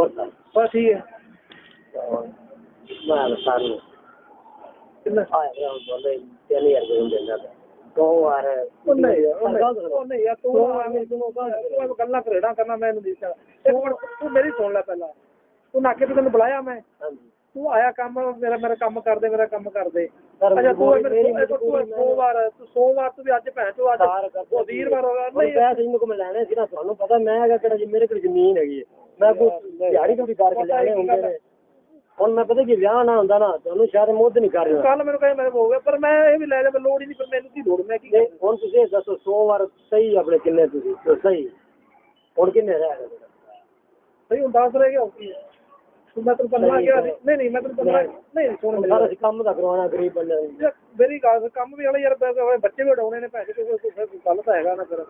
ਹੋਰ ਬਸ ਠੀਕ ਹੈ। ਮੈਂ ਸਰ ਨੂੰ ਕਿੰਨਾ ਆਇਆ ਗਿਆ ਬੋਲੇ 3000 ਰੁਪਏ ਦਿੰਦਾ ਪਿਆ। ਦੋ ਵਾਰ ਉਹ ਨਹੀਂ ਯਾਰ, ਉਹ ਨਹੀਂ। ਗੱਲ ਸੁਣੋ। ਉਹ ਨਹੀਂ ਯਾਰ ਤੂੰ ਦੋ ਨਾ ਐਵੇਂ ਤੂੰ ਉਹ ਤੂੰ ਐਵੇਂ ਗੱਲਾਂ ਕਰੇੜਾ ਕਰਨਾ ਮੈਂ ਇਹਨੂੰ ਦਿੱਤਾ ਇੱਕ ਮਿੰਟ ਤੂੰ ਮੇਰੀ ਸੁਣ ਲੈ ਪਹਿਲਾਂ। ਤੂੰ ਨਾਕੇ ਤੇ ਤੈਨੂੰ ਬੁਲਾਇਆ ਮੈਂ। ਤੂੰ ਆਇਆ ਕੰਮ ਮੇਰਾ ਮੇਰਾ ਕੰਮ ਕਰਦੇ ਮੇਰਾ ਕੰਮ ਕਰਦੇ। ਅੱਛਾ ਤੂੰ ਮਜਬੂਰੀ- ਮੇਰੇ ਮੇਰੀ ਤੂੰ ਮਜਬੂਰੀ ਸੋਮਵਾਰ ਤੂੰ ਸੋਮਵਾਰ ਤੂੰ ਵੀ ਅੱਜ ਭੈਣ ਚੋ ਅੱਜ ਵੀਰਵਾਰ ਹੋ ਗਿਆ ਨਹੀਂ। ਪੈਸੇ ਲੈਣੇ ਸੀ ਨਾ ਤੁਹਾਨੂੰ ਪਤਾ ਮੈਂ ਹੈਗਾ ਕਿਹੜਾ ਜੀ ਮੇਰੇ ਕੋਲ ਜ਼ਮੀਨ ਹੈਗੀ ਹੈ। ਮੈਂ ਕੋਈ ਦਿਹਾੜੀ ਤੋਂ ਵੀ ਕਰਕੇ ਲੈਣੇ ਹੁੰਦੇ ਨੇ। ਹੁਣ ਮੈਂ ਪਤਾ ਕੀ ਵਿਆਹ ਨਾ ਹੁੰਦਾ ਨਾ ਤੁਹਾਨੂੰ ਸ਼ਾਇਦ ਮੁੱਦ ਨਹੀਂ ਕਰ ਰਿਹਾ ਕੱਲ ਮੈਨੂੰ ਕਹੇ ਮੇਰੇ ਹੋ ਗਿਆ ਪਰ ਮੈਂ ਇਹ ਵੀ ਲੈ ਜਾ ਮੈਂ ਲੋੜ ਹੀ ਨਹੀਂ ਪਰ ਮੈਨੂੰ ਕੀ ਲੋੜ ਮੈਂ ਕੀ ਨਹੀਂ, ਹੁਣ ਤੁਸੀਂ ਇਹ ਦੱਸੋ ਸੋਮਵਾਰ ਸਹੀ ਆਪਣੇ ਕਿੰਨੇ ਤੁਸੀਂ? ਤੇ ਸਹੀ। ਹੁਣ ਕਿੰਨੇ ਰਹਿ ਗਏ? ਸਹੀ ਹੁਣ ਦੱਸ ਰਹੇ ਕਿ ਕੀ ਹੈ। ਤੂੰ ਮੈਂ ਤੈਨੂੰ ਪੰਦਰਾਂ ਕਿਹਾ ਸੀ। ਨਹੀਂ। ਨਹੀਂ ਮੈਂ ਤੈਨੂੰ ਪੰਦਰਾਂ ਨਹੀਂ। ਸੁਣ ਹੁਣ ਸਾਰਾ। ਅਸੀਂ ਕੰਮ ਦਾ ਕਰਵਾਉਣਾ ਗਰੀਬ ਬੰਦੇ ਨੂੰ ਮੇਰੀ ਗੱਲ ਕੰਮ ਵੀ ਵਾਲੇ ਯਾਰ ਬ- ਬ- ਬੱਚੇ ਵੀ ਉਡਾਉਣੇ ਨੇ ਪੈਸੇ ਕੋਈ ਕੋਈ ਕੋਈ ਗੱਲ ਤਾਂ ਹੈਗਾ ਨਾ ਫਿਰ।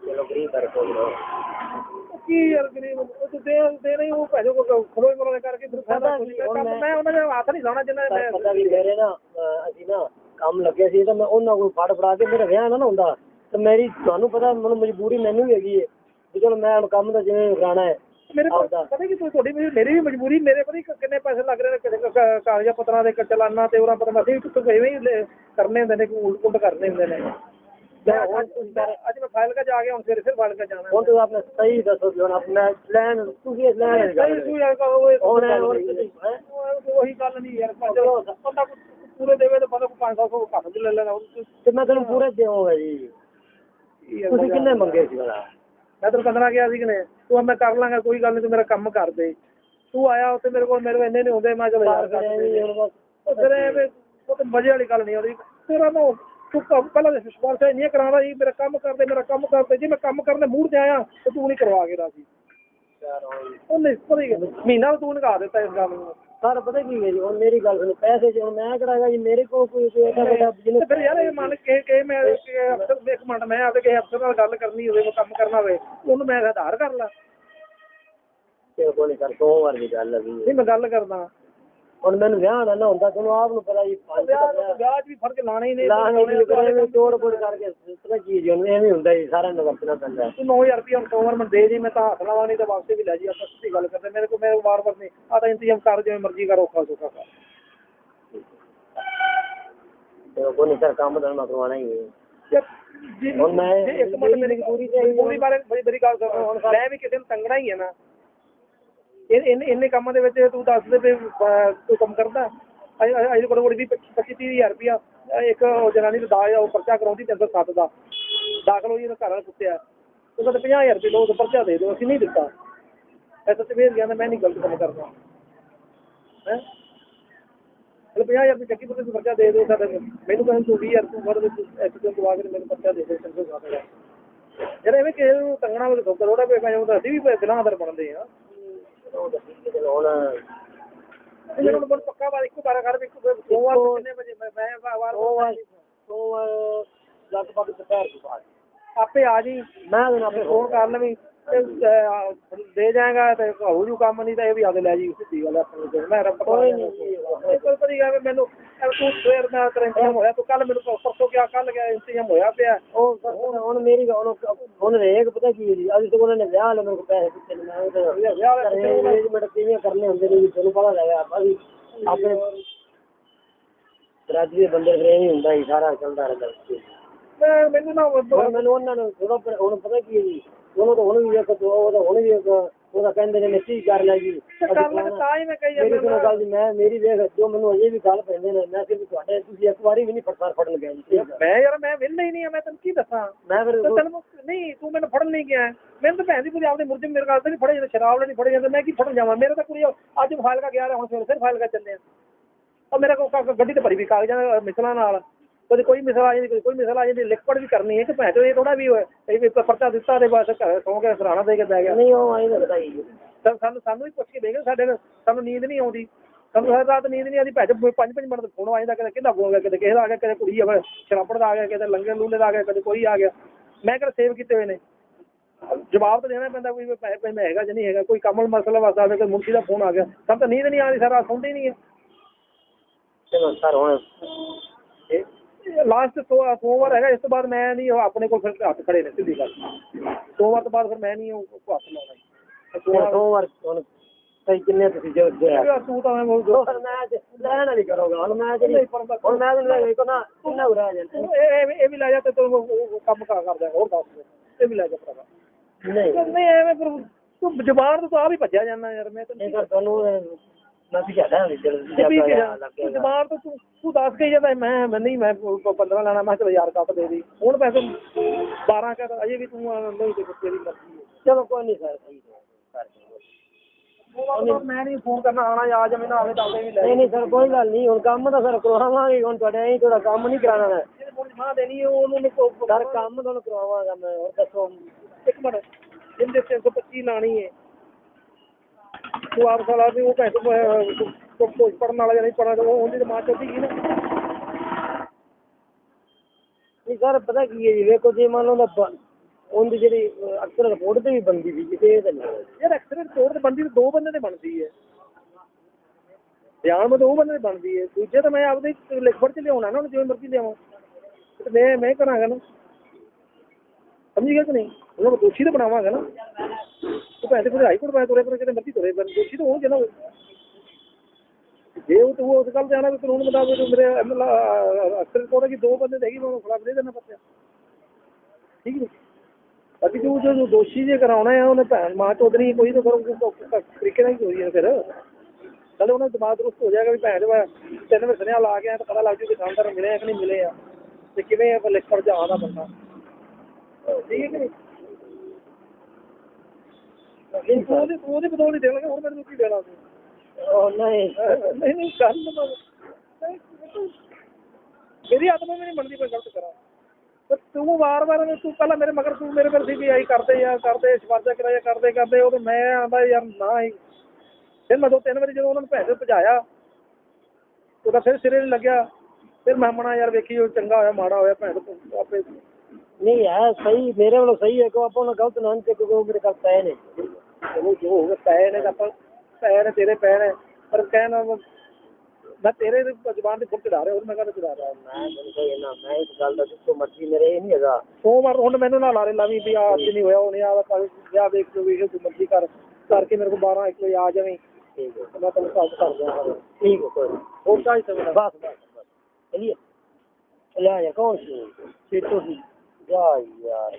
ਚਲੋ ਗਰੀਬ ਕਰ ਕੋਈ ਨਾ ਉਹ ਕੀ ਯਾਰ ਗਰੀਬ ਉਹ ਤੂੰ ਦੇ ਦੇ ਨਹੀਂ ਉਹ ਭੈਜੋ ਕੋ ਖਲੋਈ ਮਰੋਲੇ ਕਰਕੇ ਫਿਰ ਫਾਇਦਾ ਕੋਈ ਨਹੀਂ। ਕੰਮ ਮੈਂ ਉਹਨਾਂ ਦੇ ਹੱਥ ਨਹੀਂ ਲਾਉਣਾ ਜਿੰਨਾ ਸਰ ਮੈਂ ਪਤਾ ਵੀ ਮੇਰੇ ਨਾ ਅਹ ਅਸੀਂ ਨਾ ਕੰਮ ਲੱਗੇ ਸੀ ਤਾਂ ਮੈਂ ਉਹਨਾਂ ਕੋਲ ਫੜ ਫੜਾ ਕੇ ਮੇਰਾ ਵਿਆਹ ਨਾ ਨਾ ਹੁੰਦਾ ਤੇ ਮੇਰੀ ਤੁਹਾਨੂੰ ਪਤਾ ਮੈਨੂੰ ਮਜਬੂਰੀ ਮੈਨੂੰ ਵੀ ਹੈਗੀ ਹੈ ਵੀ ਚਲੋ ਮੈਂ ਹੁਣ ਕੰਮ ਦਾ ਜਿਵੇਂ ਕਰਾਣਾ ਹੈ ਮੇਰੇ ਕੋਲ ਆਪਦਾ। ਪਤਾ ਕੀ ਤੂੰ ਤੁਹਾਡੀ ਮੇਰੀ ਵੀ ਮਜਬੂਰੀ ਮੇਰੇ ਪਤਾ ਨੀ ਕਿੰਨੇ ਪੈਸੇ ਲੱਗ ਰਹੇ ਨੇ ਕਿਤੇ ਕ- ਕ- ਕਾਗਜ਼ਾਂ ਪੱਤਰਾਂ ਦੇ ਚਲਾਨਾਂ ਤੇ ਉਹਨਾਂ ਪਤਾ ਵੀ ਕਿਤੋਂ ਐਵੇਂ ਹੀ ਕਰਨੇ ਹੁੰਦੇ ਨੇ ਕਿ ਉਲਟ ਪੁਲਟ ਕਰਨੇ ਹੁੰਦੇ ਨੇ ਅੱਜ ਅੱਜ ਮੈਂ ਫਾਈਲ ਕਾ ਜਾ ਕੇ ਹੁਣ ਫਿਰ ਫਿਰ ਫਾਈਲ ਕਾ ਜਾਣਾ। ਹੁਣ ਤੁਸੀਂ ਆਪਣੇ ਸਹੀ ਦੱਸੋ ਵੀ ਹੁਣ ਆਪਣਾ ਪਲਾਨ ਤੁਸੀਂ ਇਸ ਲੈਣ ਦੀ ਗੱਲ ਸਹੀ ਤੂੰ ਯਾਰ ਕਹੋ ਉਹ ਹੁਣ ਗੱਲ ਹੋਰ ਨਹੀਂ ਤੁਸੀਂ ਹੈਂ? ਉਹ- ਉਹੀ ਗੱਲ ਨਹੀਂ ਯਾਰ ਚਲੋ ਬੰਦਾ ਕੋਈ ਪੂਰੇ ਦੇਵੇ ਤਾਂ ਬੰਦਾ ਕੋਈ 500 ਸੌ ਘੱਟ ਵੀ ਲੈ ਲੈਣਾ ਉਹ ਤੂੰ- ਤੇ ਮੈਂ ਤੁਹਾਨੂੰ ਪੂਰੇ ਦੇਵਾਂਗਾ ਜੀ। ਯਾਰ ਤੁਸੀਂ ਕਿੰਨੇ ਮੰਗੇ ਸੀ ਮੈਂ ਤੈਨੂੰ 15 ਕਿਹਾ ਸੀ ਕਿ ਨਹੀਂ? ਤੂੰ ਮੈਂ ਕਰ ਲਾਂਗਾ ਕੋਈ ਗੱਲ ਨਹੀਂ ਤੂੰ ਮੇਰਾ ਕੰਮ ਕਰ ਦੇ। ਤੂੰ ਆਇਆ ਉੱਥੇ ਮੇਰੇ ਕੋਲ ਮੇਰੇ ਇੰਨੇ ਨਹੀਂ ਹੁੰਦੇ ਮੈਂ ਚਲੋ ਯਾਰ ਕਰ ਦੇ। ਉਹ ਫਿਰ ਮਜ਼ੇ ਵਾਲੀ ਗੱਲ ਨਹੀਂ ਆਉਂਦੀ। ਤੇਰਾ ਨਾ ਤੂੰ ਕੰਮ ਪਹਿਲਾਂ ਦੇ ਵਿਸ਼ਵਾਸ ਨਹੀਂ ਕਰਾਉਂਦਾ ਜੀ ਮੇਰਾ ਕੰਮ ਕਰਦੇ ਮੇਰਾ ਕੰਮ ਕਰਦੇ ਜੇ ਮੈਂ ਕੰਮ ਕਰਨ ਦੇ ਮੂਡ ਤੇ ਆਇਆ ਤੇ ਤੂੰ ਨਹੀਂ ਕਰਵਾ ਕੇ ਰਾਜੀ ਉਹ ਨਹੀਂ ਪਤਾ ਹੀ ਮਹੀਨਾ ਤੂੰ ਨਿਕਾ ਦਿੱਤਾ ਇਸ ਗੱਲ ਨੂੰ। ਸਰ ਪਤਾ ਕੀ ਹੈ ਜੀ ਹੁਣ ਮੇਰੀ ਗੱਲ ਸੁਣੋ ਪੈਸੇ ਜੀ ਹੁਣ ਮੈਂ ਕਿਹੜਾ ਜੀ ਮੇਰੇ ਕੋਲ ਕੋਈ ਕੋਈ ਐਡਾ ਵੱਡਾ ਤੇ ਜਿਹਨੇ ਫਿਰ ਯਾਰ ਇਹ ਮੰਨ ਕੇ ਕਿ ਮੈਂ ਕਿ ਅਫਸਰ ਇੱਕ ਮਿੰਟ ਮੈਂ ਆਪਦੇ ਕਿਸੇ ਅਫਸਰ ਨਾਲ ਗੱਲ ਕਰਨੀ ਹੋਵੇ ਮੈਂ ਕੰਮ ਕਰਨਾ ਹੋਵੇ ਉਹਨੂੰ ਮੈਂ ਆਧਾਰ ਕਰ ਲਾ। ਦੀ ਹੈ ਨਹੀਂ ਮੈਂ ਗੱਲ ਕਰਦਾ। ਹੁਣ ਮੈਨੂੰ ਵਿਆਹ ਨਾ ਨਾ ਹੁੰਦਾ ਤੁਹਾਨੂੰ ਆਪ ਨੂੰ ਪਤਾ ਜੀ ਵਿਆਹ ਵਿਆਹ। 'ਚ ਵੀ ਫ਼ਰਕ ਲਾਣਾ ਹੀ ਨਹੀਂ ਲਾਣੇ ਦੀ ਕਰੇ ਤੋੜ ਫੋੜ ਕਰਕੇ ਕੀ ਜੀ ਹੁਣ ਐਵੇਂ ਹੁੰਦਾ ਜੀ ਸਾਰਿਆਂ ਨੂੰ ਵਰਤਣਾ ਪੈਂਦਾ। ਤੂੰ 9000 ਰੁਪਏ ਹੁਣ ਕਵਰ ਮੈਂ ਦੇ ਦੇ ਮੈਂ ਤਾਂ ਹੱਥ ਲਾਵਾ ਨਹੀਂ ਤਾਂ ਵਾਪਸੇ ਵੀ ਲੈ ਜੀ ਆਪਾਂ ਸਿੱਧੀ ਗੱਲ ਕਰਦੇ ਮੇਰੇ ਕੋਲ ਮੇਰੇ ਵਾਰ ਵਾਰ ਨਹੀਂ ਆ ਤਾਂ ਇੰਤਜ਼ਾਮ ਕਰ ਜਿਵੇਂ ਮਰਜ਼ੀ ਕਰ ਔਖਾ ਸੌਖਾ ਕਰ। ਤੇ ਕੋਈ ਨਹੀਂ ਸਰ ਕੰਮ ਤਾਂ ਮੈਂ ਕਰਵਾਉਣਾ ਹੀ ਹੈ ਹੁਣ ਮੈਂ ਇੱਕ ਮਿੰਟ ਮੇਰੀ ਪੂਰੀ ਪੂਰੀ ਪੂਰੀ ਬਾਰੇ ਬੜੀ ਬੜੀ ਗੱਲ ਕਰ ਹੁਣ ਮੈਂ ਵੀ ਕਿਸੇ ਨੂੰ ਤੰਗਣਾ ਹੀ ਹੈ ਨਾ ਇਹ ਇੰਨੇ ਕੰਮਾਂ ਦੇ ਵਿੱਚ ਤੂੰ ਦੱਸ ਦੇ ਵੀ ਅਹ, ਤੂੰ ਕੰਮ ਕਰਦਾ? ਅਜੇ ਅਜੇ ਕੋਲ ਕੋਲ ਵੀ 25 30000 ਰੁਪਇਆ ਇੱਕ ਜਨਾਨੀ ਦਾ ਦਾਜ ਉਹ ਪਰਚਾ ਕਰਾਉਂਦੀ 307 ਦਾ। ਦਾਖਲ ਹੋਈ ਇਹਦਾ ਘਰ ਵਾਲਾ ਕੁੱਤਿਆ ਉਹ ਕਹਿੰਦਾ 50000 ਰੁਪਏ ਲਓ ਪਰਚਾ ਦੇ ਦਿਓ ਅਸੀਂ ਨਹੀਂ ਦਿੱਤਾ। ਐਸਾ ਤੇ ਵੇਰ ਗਿਆ ਮੈਂ ਨਹੀਂ ਗਲਤ ਕੰਮ ਕਰਦਾ। ਹੈ? ਚਲ 50000 ਰੁਪਏ ਚੱਕੀ ਪੁੱਤੇ ਪਰਚਾ ਦੇ ਦਿਓ ਸਾਡੇ। ਮੈਨੂੰ ਕਹਿੰਦੇ ਤੂੰ 20000 ਤੂੰ ਫੜ ਵਿੱਚ ਐਸੇ ਦਵਾ ਕੇ ਮੈਨੂੰ ਪਰਚਾ ਦੇ ਦੇ 307 ਦਾ ਯਾਰ ਐਵੇਂ ਕਿਸੇ ਨੂੰ ਤੰਗਣਾ ਵਿੱਚ ਧੋਖਾ ਥੋੜਾ ਪੇ ਮੈਂ ਉਹ ਅਸੀਂ ਵੀ ਬਿਨਾਂ ਆਦਰ ਬਣਦੇ ਆ ਉਹ ਤਾਂ ਠੀਕ ਚਲੋ ਹੁਣ ਇਹ ਜਿਹੜਾ ਮੈਨੂੰ ਪੱਕਾ ਵਾਰ ਇੱਕੋ ਬਾਰਾ ਕਰ ਵੀ ਇੱਕੋ ਸੋਮਵਾਰ ਨੂੰ ਕਿੰਨੇ ਵਜੇ ਮੈਂ ਮੈਂ ਵਾਰ ਸੋਮਵਾਰ ਸੋਮਵਾਰ ਲਗਭਗ ਦੁਪਹਿਰ ਤੋਂ ਬਾਅਦ ਆਪੇ ਆ ਜੀ ਮੈਂ ਆਪੇ ਫੋਨ ਕਰ ਲਵੀਂ। ਦੇ ਜਾਏਗਾ ਤੇ ਹੋ ਜੂ ਕੰਮ ਨਹੀਂ ਤਾਂ ਇਹ ਵੀ ਆਦੇ ਲੈ ਜੀ ਸਿੱਧੀ ਗੱਲ ਆਪਣੀ ਮੈਂ ਰੱਬ ਕੋਈ ਨਹੀਂ ਕੋਈ ਪਤਾ ਨਹੀਂ ਮੈਨੂੰ ਤੂੰ ਸਵੇਰ ਤੇਰਾ ਇੰਤਜ਼ਾਮ ਹੋਇਆ ਤੂੰ ਕੱਲ ਮੈਨੂੰ ਪਰਸੋਂ ਕਿਹਾ ਕੱਲ ਗਿਆ ਇੰਤਜ਼ਾਮ ਹੋਇਆ ਪਿਆ। ਉਹ ਹੁਣ ਮੇਰੀ ਗੱਲ ਹੁਣ ਹੁਣ ਰੇਕ ਪਤਾ ਕੀ ਹੈ ਜੀ ਅੱਜ ਤੱਕ ਉਹਨਾਂ ਨੇ ਵਿਆਹ ਮੇਰੇ ਕੋਲ ਪੈਸੇ ਦਿੱਤੇ ਨੇ ਮੈਂ ਵਿਆਹ arrangement ਕਿਵੇਂ ਕਰਨੇ ਹੁੰਦੇ ਨੇ ਤੁਹਾਨੂੰ ਪਤਾ ਹੈਗਾ ਅਸੀਂ ਆਪਣੇ ਰਾਜੀ ਦੇ ਬੰਦੇ ਫਿਰ ਐਵੇਂ ਹੁੰਦਾ ਹੀ ਸਾਰਾ ਚੱਲਦਾ ਰਹਿੰਦਾ ਮੈਨੂੰ ਨਾ ਮੈਨੂੰ ਉਹਨਾਂ ਨੂੰ ਥੋੜਾ ਹੁਣ ਪਤਾ ਕੀ ਹੈ ਜੀ ਉਹਨੂੰ ਤਾਂ ਹੁਣ ਵੀ ਇੱਕ ਦੋ ਉਹਦਾ ਹੁਣ ਵੀ ਇੱਕ ਉਹਦਾ ਕਹਿੰਦੇ ਨੇ ਮੈਂ ਕੀ ਕਰ ਲਿਆ ਜੀ? ਤੇ ਕਰ ਲੈ ਤਾਂ ਹੀ ਮੈਂ ਕਹੀ ਮੇਰੀ ਜਾਂਦਾ ਸੁਣੋ ਗੱਲ ਜੀ ਮੈਂ ਮੇਰੀ ਵੇਖ ਜੋ ਮੈਨੂੰ ਅਜੇ ਵੀ ਗੱਲ ਪੈਂਦੇ ਨੇ ਮੈਂ ਸਿਰਫ ਤੁਹਾਡੇ ਤੁਸੀਂ ਇੱਕ ਵਾਰੀ ਵੀ ਨਹੀਂ ਫੜਫੜ ਫੜਨ ਗਏ ਜੀ ਠੀਕ ਹੈ। ਮੈਂ ਯਾਰ ਮੈਂ ਵਿਹਲਾ ਹੀ ਨਹੀਂ ਆ ਮੈਂ ਤੈਨੂੰ ਕੀ ਦੱਸਾਂ? ਮੈਂ ਫਿਰ ਤੇ ਤੈਨੂੰ ਨਹੀਂ ਤੂੰ ਮੈਨੂੰ ਫੜਨ ਨਹੀਂ ਗਿਆ ਮੈਨੂੰ ਤਾਂ ਭੈਣ ਦੀ ਕੋਈ ਆਪਦੇ ਮੁਰਜਮ ਮੇਰੇ ਕੋਲ ਤਾਂ ਨਹੀਂ ਫੜੇ ਜਾਂਦੇ ਸ਼ਰਾਬ ਵਾਲੇ ਨਹੀਂ ਫੜੇ ਜਾਂਦੇ ਮੈਂ ਕੀ ਫੜਨ ਜਾਵਾਂ? ਮੇਰੇ ਤਾਂ ਕੁੜੀ ਅੱਜ ਫਾਈਲ ਕਾ ਗਿਆ ਰਿਹਾ ਹੁਣ ਸਵੇਰੇ ਫਿਰ ਫਾਈਲ ਕਾ ਚੱਲੇ ਆ। ਉਹ ਮੇਰੇ ਕੋਲ ਗੱਡੀ ਤੇ ਭਰੀ ਵੀ ਕਾਗਜ਼ਾਂ ਮਿਸਲਾਂ ਨਾਲ। ਕਦੇ ਕੋਈ ਮਿਸਲ ਆ ਜਾਂਦੀ ਕਦੇ ਕੋਈ ਮਿਸਲ ਆ ਜਾਂਦੀ ਲਿਖਪੜ ਵੀ ਕਰਨੀ ਹੈ ਕਿ ਭੈਣ ਚੋ ਇਹ ਥੋੜਾ ਵੀ ਕਈ ਵੀ ਪਰਚਾ ਦਿੱਤਾ ਤੇ ਬਸ ਘਰ ਸੌਂ ਕੇ ਸਰਾਣਾ ਦੇ ਕੇ ਬਹਿ ਗਿਆ। ਨਹੀਂ ਉਹ ਆਈ ਲੱਗਦਾ ਜੀ ਤਾਂ ਸਾਨੂੰ ਸਾਨੂੰ ਵੀ ਪੁੱਛ ਕੇ ਦੇਖ ਸਾਡੇ ਨਾਲ ਸਾਨੂੰ ਨੀਂਦ ਨਹੀਂ ਆਉਂਦੀ। ਸਾਨੂੰ ਹਰ ਰਾਤ ਨੀਂਦ ਨਹੀਂ ਆਉਂਦੀ ਭੈਣ ਚੋ ਪੰਜ ਪੰਜ ਮਿੰਟ ਫੋਨ ਆ ਜਾਂਦਾ ਕਦੇ ਕਿਹਦਾ ਫੋਨ ਆ ਗਿਆ ਕਦੇ ਕਿਸੇ ਦਾ ਆ ਗਿਆ ਕਦੇ ਕੁੜੀ ਆ ਸ਼ਰਾਬੜ ਦਾ ਆ ਗਿਆ ਕਦੇ ਲੰਗਰ ਲੂਲੇ ਦਾ ਆ ਗਿਆ ਕਦੇ ਕੋਈ ਆ ਗਿਆ। ਮੈਂ ਕਿਹੜਾ ਸੇਵ ਕੀਤੇ ਹੋਏ ਨੇ? ਜਵਾਬ ਤਾਂ ਦੇਣਾ ਪੈਂਦਾ ਕੋਈ ਪੈਸੇ ਪੈਸੇ ਮੈਂ ਹੈਗਾ ਜਾਂ ਨਹੀਂ ਹੈਗਾ ਕੋਈ ਕਮਲ ਮਸਲਾ ਵਸਦਾ ਹੋਵੇ ਕੋਈ ਮੁਨਸ਼ੀ ਦਾ ਫੋਨ ਆ ਗਿਆ। ਸਭ ਤਾਂ ਨੀਂਦ ਨਹੀਂ ਆਉਂਦੀ ਸਾਰਾ ਸੁਣਦੇ ਹੀ ਨਹੀਂ ਹੈ। ਚਲੋ ਸਰ ਹੁਣ। ਲਾਸਟ ਸੋਮਵਾਰ ਹੈਗਾ ਇਸ ਤੋਂ ਬਾਅਦ ਮੈਂ ਨਹੀਂ ਆਪਣੇ ਕੋਲ ਫਿਰ ਹੱਥ ਖੜੇ ਨੇ ਸਿੱਧੀ ਗੱਲ। ਸੋਮਵਾਰ ਤੋਂ ਬਾਅਦ ਫਿਰ ਮੈਂ ਨਹੀਂ ਉਹ ਹੱਥ ਲਾਉਣਾ ਸੋਮਵਾਰ ਹੁਣ ਕਈ ਕਿੰਨੇ ਤੁਸੀਂ ਜੋ ਯਾਰ ਤੂੰ ਤਾਂ ਮੈਂ ਮੈਂ ਲੈਣ ਵਾਲੀ ਕਰੋਗਾ ਹੁਣ ਮੈਂ ਜਿਹੜੀ ਹੁਣ ਮੈਂ ਤੈਨੂੰ ਵੇਖੋ ਨਾ ਕਿੰਨਾ ਉਰਾ ਜਾਂਦਾ। ਇਹ ਵੀ ਲੈ ਜਾ ਤੇ ਤੂੰ ਕੰਮ ਕਰ ਕਰਦਾ ਹੋਰ ਦੱਸ। ਇਹ ਵੀ ਲੈ ਜਾ ਭਰਾ ਨਹੀਂ। ਨਹੀਂ ਐਵੇਂ ਫਿਰ ਤੂੰ ਜ਼ਬਾਨ ਤੋਂ ਆ ਵੀ ਭੱਜਿਆ ਜਾਂਦਾ ਯਾਰ ਮੈਂ ਤੈਨੂੰ ਇਹ ਤਾਂ ਤੁਹਾਨੂੰ ਮੈਂ ਵੀ ਕਹਦਾ ਵੀ ਚਲ ਤੇ ਤੂੰ ਤੋਂ ਤੂੰ ਤੂੰ ਦੱਸ ਕੇ ਜਾਂਦਾ ਮੈਂ ਮੈਂ ਨਹੀਂ ਮੈਂ 15 ਲੈਣਾ ਮੈਂ ਚਲ ਯਾਰ ਕੱਟ ਦੇ ਦੀ। ਹੁਣ ਪੈਸੇ 12 ਕਰ ਅਜੇ ਵੀ ਤੂੰ ਨਹੀਂ ਤੇ ਤੇਰੀ ਮਰਜ਼ੀ ਹੈ। ਚਲੋ ਕੋਈ ਨਹੀਂ ਸਰ ਸਹੀ ਹੈ ਮੈਂ ਨਹੀਂ ਫੋਨ ਕਰਨਾ ਆਣਾ ਆ ਜਾ ਮੈਨੂੰ ਆਵੇ ਦੱਸਦੇ ਵੀ ਲੈ ਨਹੀਂ ਨਹੀਂ ਸਰ ਕੋਈ ਗੱਲ ਨਹੀਂ ਹੁਣ ਕੰਮ ਤਾਂ ਸਰ ਕਰਵਾਵਾਂਗੇ ਹੁਣ ਤੁਹਾਡੇ ਐਂ ਥੋੜਾ ਕੰਮ ਨਹੀਂ ਮੈਂ। ਜਿਹੜੇ ਹੁਣ ਜਮਾ ਦੇਣੀ ਹੈ ਉਹਨੂੰ ਸਰ ਕੰਮ ਤੁਹਾਨੂੰ ਕਰਵਾਵਾਂਗਾ ਮੈਂ ਹੋਰ ਦੱਸੋ। ਇੱਕ ਮਿੰਟ ਜਿੰਦੇ 325 ਲਾਣੀ ਹੈ ਤੂੰ ਆਪ ਸਾਲਾ ਵੀ ਉਹ ਪੈਸੇ ਕੋਚ ਪੜਨ ਵਾਲਾ ਜਾਂ ਨਹੀਂ ਪੜਨਾ ਉਹ ਉਹਦੀ ਤਾਂ ਮਾਂ ਗਈ ਨਾ। ਨਹੀਂ ਸਰ ਪਤਾ ਕੀ ਹੈ ਜੀ, ਵੇਖੋ ਜੇ ਮੰਨ ਲਓ ਦਾ ਉਹਦੀ ਜਿਹੜੀ ਅਕਸਰ ਰਿਪੋਰਟ ਤੇ ਵੀ ਬੰਦੀ ਸੀ ਕਿਤੇ ਇਹ ਤਾਂ ਨਹੀਂ ਯਾਰ ਐਕਸੀਡੈਂਟ ਕੋਡ ਤੇ ਬੰਦੀ ਦੋ ਬੰਦੇ ਤੇ ਬਣਦੀ ਹੈ। ਬਿਆਨ ਮੈਂ ਦੋ ਬੰਦੇ ਤੇ ਬਣਦੀ ਹੈ। ਦੂਜੇ ਤਾਂ ਮੈਂ ਆਪਦੇ ਲਿਖਵੜ ਚ ਲਿਆਉਣਾ ਨਾ, ਉਹਨੂੰ ਜਿਵੇਂ ਮਰਜ਼ੀ ਲਿਆਵਾਂ। ਮੈਂ ਮੈਂ ਕਰਾਂਗਾ ਨਾ। ਸਮਝੀ ਗਿਆ ਕਿ ਨਹੀਂ? ਉਹਨਾਂ ਨੂੰ ਦੋਸ਼ੀ ਤਾਂ ਬਣਾਵਾਂਗਾ ਨਾ। ਉਹ ਪੈਸੇ ਕੋਈ ਹਾਈ ਕੋਰਟ ਤੁਰੇ, ਪਰ ਕਿਤੇ ਮਰਜ਼ੀ ਤੁਰੇ, ਪਰ ਦੋਸ਼ੀ ਤਾਂ ਹੋਣਗੇ ਨਾ ਜੇ ਉਹ ਤੂੰ ਉਸ ਗੱਲ ਤੇ ਆਣਾ ਵੀ ਕਾਨੂੰਨ ਬਤਾ ਮੇਰੇ ਅਕਸਰ ਕੋਡ ਕਿ ਦੋ ਬੰਦੇ ਤੇ ਹੈਗੀ ਖਿਲਾਫ ਦੇ ਦੇਣਾ ਪੱਤਿਆ ਠੀਕ ਹੈ ਬਾਕੀ ਜੋ ਜੋ ਦੋਸ਼ੀ ਜੇ ਕਰਾਉਣਾ ਹੈ ਉਹਨੇ ਭੈਣ ਮਾਂ ਚੋਦਰੀ ਕੋਈ ਤਾਂ ਕਰੋ ਤਰੀਕੇ ਨਾਲ ਹੀ ਹੋਈ ਹੈ ਫਿਰ। ਚਲੋ ਉਹਨਾਂ ਦਾ ਦਿਮਾਗ ਦਰੁਸਤ ਹੋ ਜਾਏਗਾ ਵੀ ਭੈਣ ਵਾ ਤਿੰਨ ਮਹੀਨੇ ਲਾ ਗਿਆ ਤਾਂ ਪਤਾ ਲੱਗ ਜੂ ਕਿ ਖਾਨਦਾਰ ਮਿਲੇ ਆ ਕਿ ਨਹੀਂ ਮਿਲੇ ਆ, ਤੇ ਕਿਵੇਂ ਆ ਲਿਖ ਪੜ ਜਾ ਆਦਾ ਬੰਦਾ। ਠੀਕ ਹੈ ਕਿ ਨਹੀਂ? ਨਹੀਂ ਤੂੰ ਉਹਦੀ ਤੂੰ ਉਹਦੀ ਬਦੌਲੀ ਦੇਣ ਲੱਗਾ ਹੁਣ ਮੈਨੂੰ ਕੀ ਦੇਣਾ ਤੂੰ ਉਹ ਨਹੀਂ। ਨਹੀਂ ਨਹੀਂ ਗੱਲ ਤਾਂ ਮੇਰੀ ਆਤਮਾ ਵੀ ਨਹੀਂ ਮੰਨਦੀ ਕੋਈ ਗਲਤ ਕਰਾਂ। ਪਰ ਤੂੰ ਵਾਰ-ਵਾਰ ਤੂੰ ਪਹਿਲਾਂ ਮੇਰੇ ਮਗਰ ਤੂੰ ਮੇਰੇ ਪਰ ਸੀ ਵੀ ਆਈ ਕਰਦੇ ਯਾਰ ਕਰਦੇ ਸਵਾਰਜਾ ਕਰਾਇਆ ਕਰਦੇ ਕਰਦੇ ਉਹ ਤੇ ਮੈਂ ਆਂਦਾ ਯਾਰ ਨਾ ਹੀ ਫਿਰ ਮੈਂ ਦੋ ਤਿੰਨ ਵਾਰੀ ਜਦੋਂ ਉਹਨਾਂ ਨੂੰ ਭੈਣ ਭਜਾਇਆ ਉਹਦਾ ਫਿਰ ਸਿਰੇ ਨਹੀਂ ਲੱਗਿਆ। ਫਿਰ ਮੈਂ ਮਣਾ ਯਾਰ ਵੇਖੀ ਉਹ ਚੰਗਾ ਹੋਇਆ ਮਾੜਾ ਹੋਇਆ ਭੈਣ ਤੋਂ ਆਪੇ। ਨਹੀਂ ਹੈ ਸਹੀ ਮੇਰੇ ਵੱਲੋਂ ਸਹੀ ਹੈ ਕਿ ਆਪਾਂ ਨੂੰ ਗਲਤ ਨਾ ਤੇ ਕਿਉਂਕਿ ਉਹ ਮੇਰੇ ਕੋਲ ਪਏ ਨੇ। ਚਲੋ ਜੋ ਹੋਵੇ ਪੈ ਨੇ ਤਾਂ ਆਪਾਂ ਪੈ ਤੇਰੇ ਪੈ ਨੇ ਪਰ ਕਹਿਣਾ ਮੈਂ ਤੇਰੇ ਜ਼ਬਾਨ ਦੇ ਫੁੱਟ ਚੜਾ ਰਿਹਾ ਹੋਰ ਮੈਂ ਕਹਿੰਦਾ ਚੜਾ ਰਿਹਾ। ਮੈਂ ਕੋਈ ਨਾ ਮੈਂ ਇਸ ਗੱਲ ਦਾ ਜਿੱਥੋਂ ਮਰਜ਼ੀ ਮੇਰੇ ਨਹੀਂ ਹੈਗਾ। ਸੋਮਵਾਰ ਹੁਣ ਮੈਨੂੰ ਨਾ ਲਾਰੇ ਲਾਵੀਂ ਵੀ ਆ ਅੱਜ ਨਹੀਂ ਹੋਇਆ ਉਹਨੇ ਆ ਕੱਲ ਜਾ ਦੇਖ ਲਓ ਵੀਡੀਓ ਤੂੰ ਮਰਜ਼ੀ ਕਰ ਕਰਕੇ ਮੇਰੇ ਕੋਲ 12 1 ਵਜੇ ਆ ਜਾਵੀਂ। ਠੀਕ ਹੈ। ਮੈਂ ਤੁਹਾਨੂੰ ਕਾਲ ਕਰ ਦਿਆਂਗਾ ਠੀਕ ਹੈ ਕੋਈ ਹੋਰ ਕਾਹੀ ਸਮਝ ਬਸ ਬਸ ਬਸ। ਚਲਿਏ। ਲੈ ਆ ਕੌਣ ਸੀ? ਛੇਤੋ ਸੀ। ਯਾਰ ਯਾਰ।